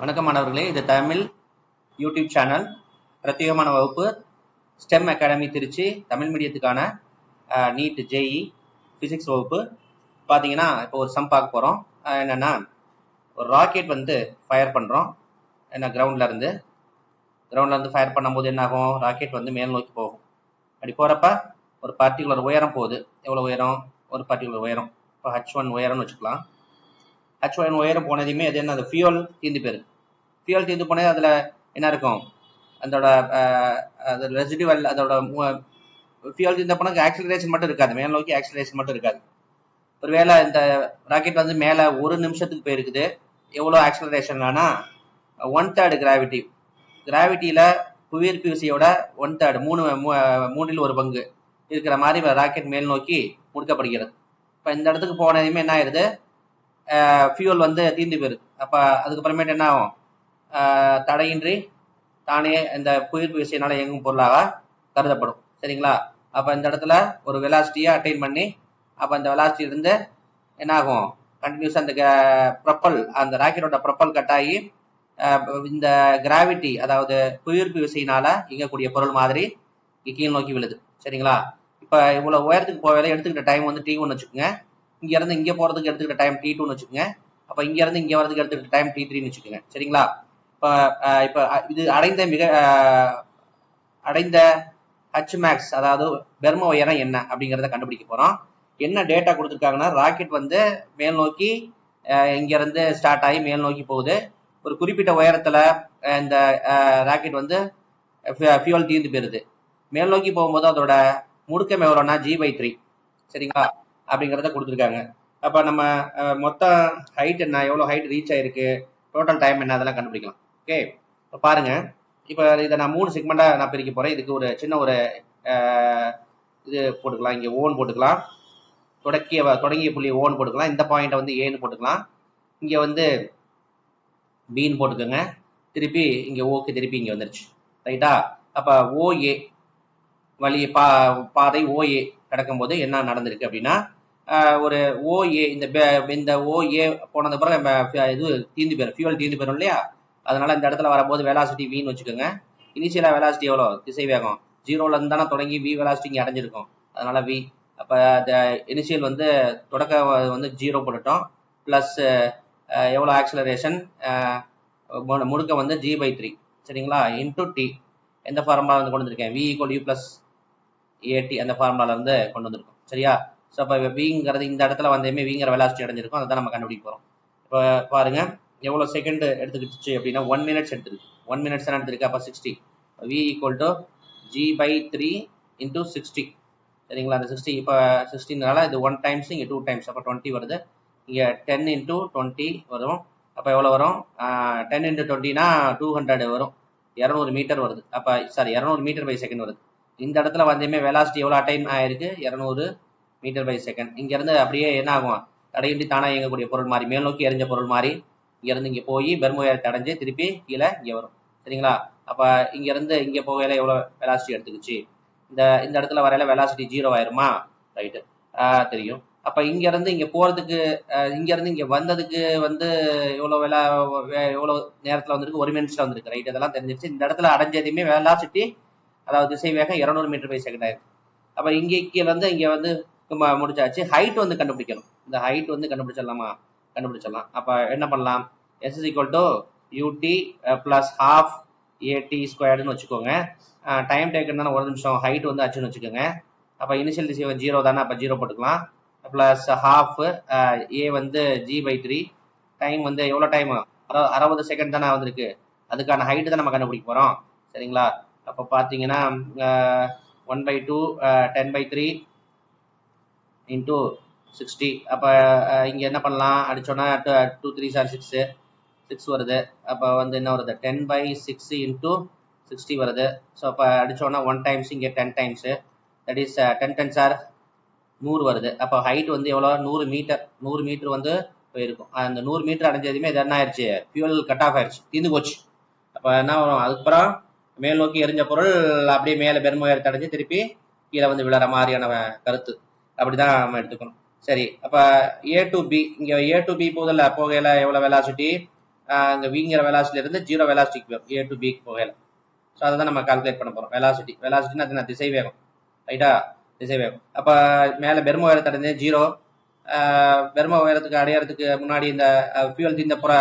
வணக்கம் மாணவர்களே இது தமிழ் யூடியூப் சேனல் பிரத்யேகமான வகுப்பு ஸ்டெம் அகாடமி திருச்சி தமிழ் மீடியத்துக்கான நீட் ஜேஇ ஃபிசிக்ஸ் வகுப்பு. பார்த்தீங்கன்னா இப்போ ஒரு சம் பார்க்க போகிறோம் என்னென்னா ஒரு ராக்கெட் வந்து ஃபயர் பண்ணுறோம் என்ன கிரவுண்ட்லேருந்து கிரவுண்ட்லேருந்து ஃபயர் பண்ணும்போது என்ன ஆகும் ராக்கெட் வந்து மேல் நோக்கி போகும். அப்படி போகிறப்ப ஒரு பர்டிகுலர் உயரம் போகுது. எவ்வளோ உயரம்? ஒரு பர்டிகுலர் உயரம். இப்போ ஹச் ஒன் உயரம்னு வச்சுக்கலாம். ஹெச் ஒன் ஒயர் போனதையுமே அது என்ன அந்த ஃபியூல் தீர்ந்து போயிருக்கு. ஃபியூல் தீர்ந்து போனது அதில் என்ன இருக்கும்? அதோட அது ரெசிடிவல் அதோட ஃபியூல் தீர்ந்த போனால் ஆக்சிலரேஷன் மட்டும் இருக்காது. மேல் நோக்கி ஆக்சிலரேஷன் மட்டும் இருக்காது. ஒருவேளை இந்த ராக்கெட் வந்து மேலே ஒரு நிமிஷத்துக்கு போயிருக்குது. எவ்வளோ ஆக்சிலரேஷன்லனா ஒன் தேர்டு கிராவிட்டி கிராவிட்டியில் புவியீர்ப்பு விசையோட ஒன் தேர்டு மூணு மூ- மூன்றில் ஒரு பங்கு இருக்கிற மாதிரி ராக்கெட் மேல் நோக்கி முடுக்கப்படுகிறது. இப்போ இந்த இடத்துக்கு போனதுமே என்ன ஆயிடுது ஃபியூல் வந்து தீர்ந்து போயிருது. அப்போ அதுக்கப்புறமேட்டு என்ன ஆகும்? தடையின்றி தானே இந்த புயிர்ப்பு விசையினால இயங்கும் பொருளாக கருதப்படும். சரிங்களா? அப்போ இந்த இடத்துல ஒரு வெலாசிட்டியை அட்டைன் பண்ணி அப்போ அந்த வெலாசிட்டி இருந்து என்ன ஆகும்? கண்டினியூஸாக அந்த ப்ரப்பல் அந்த ராக்கெட்டோட ப்ரப்பல் கட் ஆகி இந்த கிராவிட்டி அதாவது புயிர்ப்பு விசையினால இயங்கக்கூடிய பொருள் மாதிரி கீழ் நோக்கி விழுது. சரிங்களா? இப்போ இவ்வளோ உயரத்துக்கு போகல எடுத்துக்கிட்ட டைம் வந்து டி ஒன்று வச்சுக்கோங்க. இங்க இருந்து இங்க போறதுக்கு எடுத்துக்கிட்ட டைம் டி டூன்னு வச்சுக்கோங்க. அப்ப இங்க இருந்து இங்க வரதுக்கு எடுத்துக்கிட்ட டைம் டி த்ரீன்னு வச்சுக்கோங்க. சரிங்களா? இப்ப இப்போ இப்ப இது அடைந்த மிக அடைந்த ஹச் மேக்ஸ் அதாவது பெர்ம உயரம் என்ன அப்படிங்கறத கண்டுபிடிக்க போறோம். என்ன டேட்டா கொடுத்துருக்காங்கன்னா ராக்கெட் வந்து மேல் நோக்கி இங்கிருந்து ஸ்டார்ட் ஆகி மேல் நோக்கி போகுது. ஒரு குறிப்பிட்ட உயரத்துல இந்த ராக்கெட் வந்து ஃபியூவல் தீர்ந்து போயிருது. மேல் நோக்கி போகும்போது அதோட முடுக்கம் எவ்வளோன்னா ஜி பை த்ரீ சரிங்களா? அப்படிங்கிறத கொடுத்துருக்காங்க. அப்போ நம்ம மொத்த ஹைட் என்ன எவ்வளோ ஹைட் ரீச் ஆயிருக்கு டோட்டல் டைம் என்ன அதெல்லாம் கண்டுபிடிக்கலாம். ஓகே இப்போ பாருங்க. இப்போ இதை நான் மூணு செக்மெண்ட்டாக நான் பிரிக்க போகிறேன் இதுக்கு ஒரு சின்ன ஒரு இது போட்டுக்கலாம். இங்கே ஓன் போட்டுக்கலாம். தொடக்கிய தொடங்கிய புள்ளி ஓன் போட்டுக்கலாம். இந்த பாயிண்ட்டை வந்து ஏன்னு போட்டுக்கலாம். இங்கே வந்து பீன் போட்டுக்கோங்க. திருப்பி இங்கே ஓக்கு திருப்பி இங்கே வந்துருச்சு. ரைட்டா அப்போ ஓஏ வழி பா பாதை ஓஏ கிடக்கும்போது என்ன நடந்திருக்கு அப்படின்னா ஒரு ஓஏ இந்த இந்த ஓஏ போனது பிறகு நம்ம இது தீந்து போயிடும் ஃபியூவல் தீந்து போயிடும் இல்லையா? அதனால இந்த இடத்துல வரும்போது வெலாசிட்டி வின்னு வச்சுக்கோங்க. இனிஷியலாக வெலாசிட்டி எவ்வளோ? திசை வேகம் ஜீரோல இருந்து தானே தொடங்கி வி வெலாசிட்டி இங்கே அடைஞ்சிருக்கும். அதனால வி அப்போ இனிஷியல் வந்து தொடக்க வந்து ஜீரோ போட்டுட்டோம். ப்ளஸ் எவ்வளோ ஆக்சிலரேஷன் முழுக்க வந்து ஜி பை த்ரீ சரிங்களா? இன்டூ டி எந்த ஃபார்முலா வந்து கொண்டு வந்திருக்கேன்? V equal u plus a t அந்த ஃபார்முலால இருந்து கொண்டு வந்திருக்கோம். சரியா? ஸோ அப்போ விங்கிறது இந்த இடத்துல வந்தேமே விங்கிற வெலாசிட்டி அடைஞ்சிருக்கும். அதை தான் நம்ம கண்டுபிடிக்க போகிறோம் இப்போ பாருங்க எவ்வளோ செகண்ட் எடுத்துக்கிட்டுச்சு அப்படின்னா ஒன் மினிட்ஸ் எடுத்துருக்கு. ஒன் மினிட்ஸ் தான் எடுத்துருக்கு. அப்போ sixty v equal to g by three into sixty சரிங்களா? அந்த சிக்ஸ்டி இப்போ சிக்ஸ்டினால இது ஒன் டைம்ஸ் இங்கே டூ டைம்ஸ் அப்போ டுவெண்ட்டி வருது. இங்கே டென் இன்டூ டுவெண்ட்டி வரும். அப்போ எவ்வளோ வரும்? டென் இன்டூ டுவெண்ட்டினா டூ ஹண்ட்ரட் வரும். இரநூறு மீட்டர் வருது. அப்போ சாரி இரநூறு மீட்டர் பை செகண்ட் வருது. இந்த இடத்துல வந்தேமே வெலாசிட்டி எவ்வளோ அட்டைன் ஆயிருக்கு? இரநூறு மீட்டர் பை செகண்ட் இங்கேருந்து அப்படியே என்ன ஆகும்? தடையின்றி தானாக இயங்கக்கூடிய பொருள் மாதிரி மேல் நோக்கி எரிஞ்ச பொருள் மாதிரி இங்கேருந்து இங்கே போய் பெருமுயரத்தை அடைஞ்சு திருப்பி கீழே இங்கே வரும். சரிங்களா? அப்போ இங்கேருந்து இங்கே போகையில் எவ்வளோ வெலாசிட்டி எடுத்துக்கிச்சு? இந்த இந்த இடத்துல வரையில வெலாசிட்டி ஜீரோ ஆயிருமா? ரைட்டு தெரியும். அப்போ இங்கேருந்து இங்கே போகிறதுக்கு இங்கேருந்து இங்கே வந்ததுக்கு வந்து எவ்வளோ வெலா எவ்வளோ நேரத்தில் வந்திருக்கு? ஒரு மினிட்ஸில் வந்திருக்கு. ரைட் இதெல்லாம் தெரிஞ்சிருச்சு. இந்த இடத்துல அடைஞ்சதையுமே வெலாசிட்டி அதாவது திசை வேகம் இரநூறு மீட்டர் பை செகண்ட் ஆயிருக்கு. அப்போ இங்கே கீழே வந்து இங்கே வந்து முடிச்சாச்சு. ஹைட் வந்து கண்டுபிடிக்கணும். இந்த ஹைட் வந்து கண்டுபிடிச்சிடலாமா? கண்டுபிடிச்சிடலாம். அப்போ என்ன பண்ணலாம்? S is equal to u t plus half a t ஸ்கொயர்டுன்னு வச்சுக்கோங்க. டைம் டேக்கன் தானே ஒரு நிமிஷம். ஹைட் வந்து ஆச்சுன்னு வச்சுக்கோங்க. அப்போ இனிஷியல் திசை ஜீரோ தானே அப்போ ஜீரோ போட்டுக்கலாம். ப்ளஸ் ஹாஃப் ஏ வந்து ஜி பை த்ரீ டைம் வந்து எவ்வளோ டைம் அறுபது செகண்ட் தானே வந்திருக்கு. அதுக்கான ஹைட்டு தான் நம்ம கண்டுபிடிக்க போகிறோம் சரிங்களா? அப்போ பார்த்தீங்கன்னா one by two ten by three into sixty அப்போ இங்கே என்ன பண்ணலாம்? அடிச்சோன்னா two three sir six six வருது. அப்போ வந்து என்ன வருது? Ten by six into sixty வருது. ஸோ அப்போ அடிச்சோன்னா ஒன் டைம்ஸ் இங்கே ten times that is ten ten sir நூறு வருது. அப்போ ஹைட் வந்து எவ்வளோ நூறு மீட்டர் நூறு மீட்டர் வந்து போயிருக்கும். அந்த நூறு மீட்டர் அடைஞ்சதுமே இது என்ன ஆயிடுச்சு ஃபியூல் கட் ஆஃப் ஆயிடுச்சு தீர்ந்து போச்சு. அப்போ என்ன வரும்? அதுக்கப்புறம் மேல் நோக்கி எரிஞ்ச பொருள் அப்படியே மேலே பெருமுயரத்தை அடைஞ்சு திருப்பி கீழே வந்து விழற மாதிரியான கருத்து. அப்படிதான் நம்ம எடுத்துக்கணும். சரி அப்ப ஏ டு பி இங்க ஏ டு பி போதில் போகையில எவ்வளவு வெலாசிட்டி இங்கே விங்கிற வெலாசிட்டில இருந்து ஜீரோ வெலாசிட்டிக்கு போயிடும் ஏ டு பிக்கு போகல ஸோ அதை தான் நம்ம கால்குலேட் பண்ண போகிறோம் வெலாசிட்டி வெலாசிட்டினா அது திசை வேகம் ரைட்டா திசை வேகம் அப்போ மேலே பெரும உயரத்தடைஞ்சு ஜீரோ பெரும உயரத்துக்கு அடையறதுக்கு முன்னாடி இந்த ஃபியூல் இந்த புற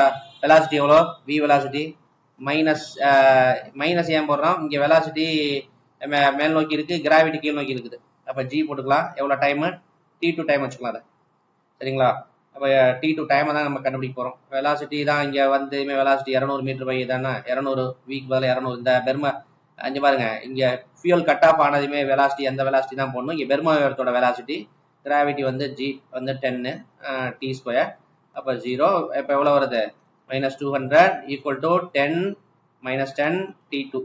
வெலாசிட்டி எவ்வளோ v velocity minus minus uh, ஏன் போடுறோம்? இங்கே வெலாசிட்டி மேல் நோக்கி இருக்குது கிராவிட்டி கீழ் நோக்கி இருக்குது. அப்போ ஜி போட்டுக்கலாம். எவ்வளோ டைமு டி டூ டைம் வச்சுக்கலாம் அதை. சரிங்களா? அப்போ டி டூ டைமை தான் நம்ம கண்டுபிடிக்க போகிறோம் வெலாசிட்டி தான் இங்கே வந்து வெலாசிட்டி இரநூறு மீட்டர் பை தானே? இரநூறு வீக் பதில் இரநூறு. இந்த பெருமை அஞ்சு பாருங்க. இங்கே ஃபியூல் கட் ஆஃப் ஆனதுமே வெலாசிட்டி அந்த வெலாசிட்டி தான் போடணும். இங்கே பெர்மா உயரத்தோட வெலாசிட்டி கிராவிட்டி வந்து ஜி வந்து டென்னு டி uh, ஸ்கொயர் அப்போ ஜீரோ இப்போ எவ்வளோ வருது? Minus two hundred equal to ten minus ten t two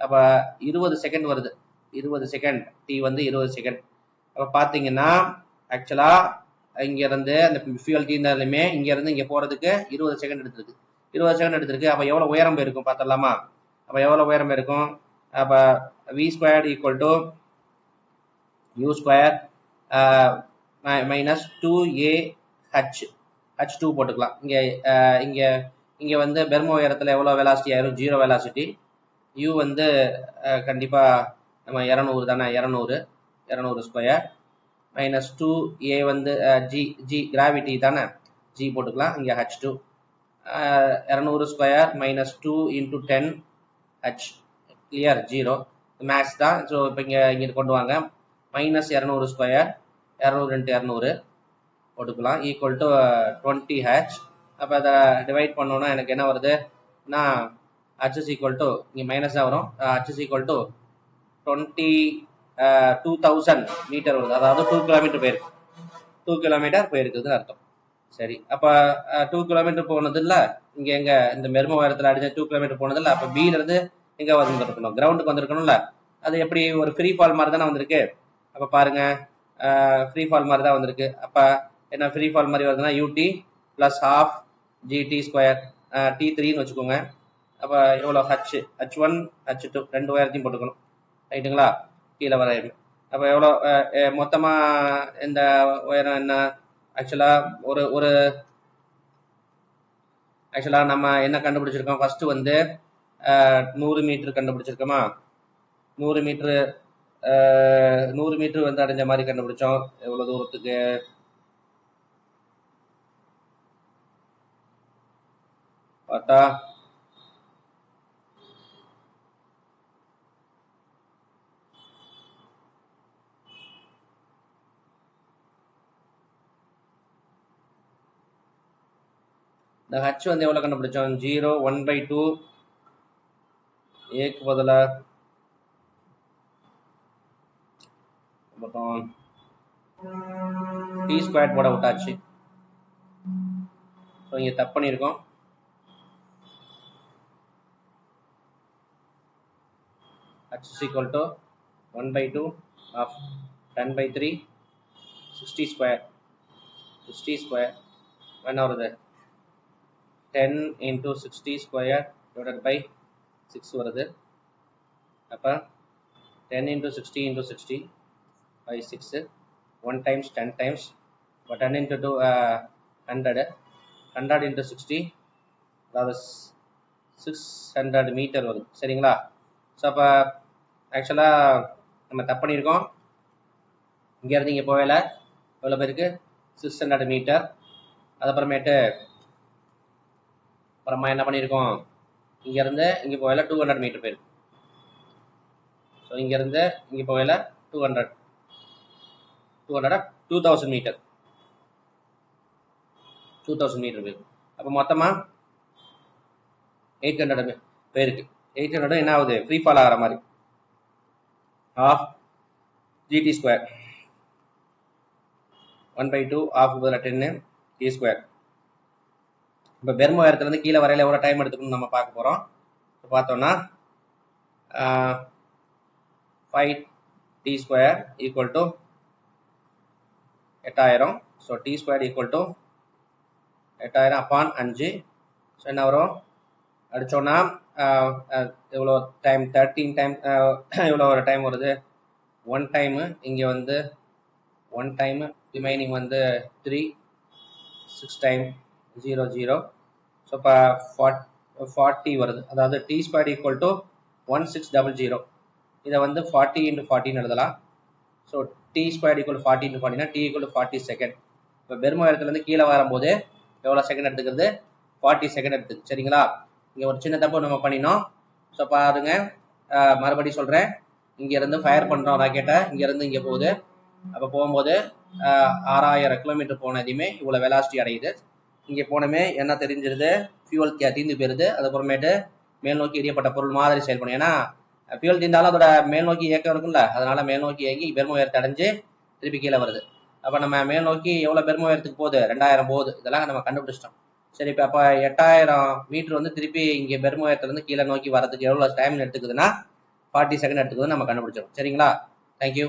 அப்போ இருபது செகண்ட் வருது. இருபது செகண்ட் டி வந்து இருபது செகண்ட் அப்போ பார்த்தீங்கன்னா ஆக்சுவலாக இங்கேருந்து அந்த ஃபியூல் தீர்ந்தாலுமே இங்கேருந்து இங்கே போகிறதுக்கு இருபது செகண்ட் எடுத்திருக்கு. இருபது செகண்ட் எடுத்திருக்கு. அப்போ எவ்வளோ உயரம் போயிருக்கும் பார்த்துடலாமா அப்போ எவ்வளோ உயரம் இருக்கும்? அப்போ v square equal to u square minus two a h h two போட்டுக்கலாம். இங்கே இங்கே இங்கே வந்து பெர்மோ உயரத்தில் எவ்வளோ வெலாசிட்டி ஆயிரும்? ஜீரோ வெலாசிட்டி யூ வந்து கண்டிப்பாக நம்ம இரநூறு தானே? இரநூறு. இரநூறு ஸ்கொயர் மைனஸ் டூ ஏ வந்து ஜி ஜி கிராவிட்டி தானே? ஜி போட்டுக்கலாம். இங்கே ஹச் டூ இரநூறு square minus two into ten h clear zero max தான். ஸோ இப்போ இங்கே இங்கே கொண்டு வாங்க. மைனஸ் இரநூறு ஸ்கொயர் இரநூறு ரெண்டு இரநூறு. போட்டுக்கலாம். ஈக்குவல் டு டுவெண்ட்டி ஹேச் அப்போ அதை டிவைட் பண்ணோன்னா எனக்கு என்ன வருதுன்னா ஹச்எஸ் ஈக்குவல் டு இங்கே மைனஸ் தான் வரும். H s equal to twenty two thousand metre வருது. அதாவது டூ கிலோமீட்டர் போயிருக்கு. டூ கிலோமீட்டர் போயிருக்குதுன்னு அர்த்தம். சரி. அப்போ டூ கிலோமீட்டர் போனது இல்லை. இங்கே எங்கே இந்த மெரும உயரத்தில் அடிச்ச டூ கிலோமீட்டர் போனது இல்லை. அப்போ பியிலேருந்து எங்கே வந்துருக்கணும்? கிரவுண்டுக்கு வந்திருக்கணும்ல அது எப்படி ஒரு ஃப்ரீ ஃபால் மாதிரி தானே வந்திருக்கு. அப்போ பாருங்க. ஃப்ரீ ஃபால் மாதிரி தான் வந்திருக்கு. அப்போ என்ன ஃப்ரீ ஃபால் மாதிரி வருதுன்னா u t plus half g t square t த்ரீன்னு வச்சுக்கோங்க. அப்போ எவ்வளோ h h one h two ரெண்டு ஒயரத்தையும் போட்டுக்கணும். ரைட்டுங்களா கீழே வர அப்போ எவ்வளோ மொத்தமாக இந்த உயரம் என்ன? ஆக்சுவலாக ஒரு ஒரு ஆக்சுவலாக நம்ம என்ன கண்டுபிடிச்சிருக்கோம்? ஃபஸ்ட்டு வந்து நூறு மீட்ரு கண்டுபிடிச்சிருக்கோமா? நூறு மீட்ரு நூறு மீட்ரு வந்து அடைஞ்ச மாதிரி கண்டுபிடிச்சோம். எவ்வளோ தூரத்துக்கு? பார்த்தா இந்த ஹச் வந்து எவ்வளோ கண்டுபிடிச்சோம்? ஜீரோ ஒன் பை டூ ஏக்கு பதிலாக மொத்தம் டி ஸ்கொயர் போட விட்டாச்சு. ஸோ இங்கே தப்பு பண்ணியிருக்கோம். X is equal to 1 by 2 of 10 by 3 60 square 60 square when என்ன வருது 10 into 60 square divided by 6 வருது அப்போ 10 into 60 into 60 by 6 1 times 10 times but 10 into 2 uh, 100 100 into 60 அதாவது 600 மீட்டர் வருது சரிங்களா ஸோ அப்போ ஆக்சுவலாக நம்ம தப்பு பண்ணியிருக்கோம். இங்கேருந்து இங்கே போகல. எவ்வளோ பேருக்கு? சிக்ஸ் ஹண்ட்ரட் மீட்டர் அதுக்கப்புறமேட்டு அப்புறமா என்ன பண்ணியிருக்கோம்? இங்கேருந்து இங்கே போகல டூ ஹண்ட்ரட் மீட்டர் போயிருக்கு. ஸோ இங்கேருந்து இங்கே போகல two hundred two ஹண்ட்ரடா two thousand metre two thousand metre போயிருக்கு. அப்போ மொத்தமாக எயிட் ஹண்ட்ரட் போயிருக்கு. எயிட் ஹண்ட்ரடும் என்ன ஆகுது? ஃப்ரீ ஃபால் ஆகிற மாதிரி. Half g t square one by two half பதில் டென்னு டி ஸ்கொயர் இப்போ பெர்மோ உயரத்துலேருந்து கீழே வரையில எவ்வளோ டைம் எடுத்துக்கணும்னு நம்ம பார்க்க போகிறோம் இப்போ பார்த்தோம்னா five t square equal to எட்டாயிரம். So t square equal to எட்டாயிரம் அப்பான் அஞ்சு. ஸோ என்ன வரும்? அடித்தோன்னா எவ்வளோ டைம் தேர்ட்டீன் டைம் எவ்வளோ ஒரு டைம் வருது? ஒன் டைமு இங்கே வந்து ஒன் டைமு ரிமைனிங் வந்து three six time zero zero so இப்போ ஃபார்ட் ஃபார்ட்டி வருது. அதாவது t square equal to one six double zero இதை வந்து ஃபார்ட்டி இன்ட்டு ஃபார்ட்டின்னு எழுதலாம். So t square equal forty into ஃபார்ட்டினா t equal forty second இப்போ பெரும இடத்துலேருந்து கீழே வரும்போது எவ்வளோ செகண்ட் எடுத்துக்கிறது? ஃபார்ட்டி செகண்ட் எடுத்துக்கு சரிங்களா? இங்கே ஒரு சின்ன தப்பு நம்ம பண்ணினோம். ஸோ பாருங்க. மறுபடியும் சொல்கிறேன் இங்கேருந்து ஃபயர் பண்ணுறோம் ராக்கெட்டை இங்கேருந்து இங்கே போகுது. அப்போ போகும்போது ஆறாயிரம் கிலோமீட்டர் போனதையுமே இவ்வளோ வெலாசிட்டி அடையுது. இங்கே போனமே என்ன தெரிஞ்சிருது? ஃபியூவல் தீந்து போயிருது. அதுக்கப்புறமேட்டு மேல் நோக்கி எரியப்பட்ட பொருள் மாதிரி செயல்படும் ஏன்னா ஃபியூவல் தீர்ந்தாலும் அதோட மேல் நோக்கி இயக்கம் இருக்கும்ல. அதனால மேல் நோக்கி இயங்கி பெரும உயரத்தை அடைஞ்சு திருப்பி கீழே வருது. அப்போ நம்ம மேல் நோக்கி எவ்வளோ பெரும உயரத்துக்கு போகுது? ரெண்டாயிரம் போகுது. இதெல்லாம் நம்ம கண்டுபிடிச்சிட்டோம். சரி இப்போ அப்போ எட்டாயிரம் மீட்டர் வந்து திருப்பி இங்கே பெரும கீழே நோக்கி வரதுக்கு எவ்வளோ டைம் எடுத்துக்குதுன்னா ஃபார்ட்டி செகண்ட் எடுத்துக்குதுன்னு நம்ம கண்டுபிடிச்சோம் சரிங்களா? தேங்க்யூ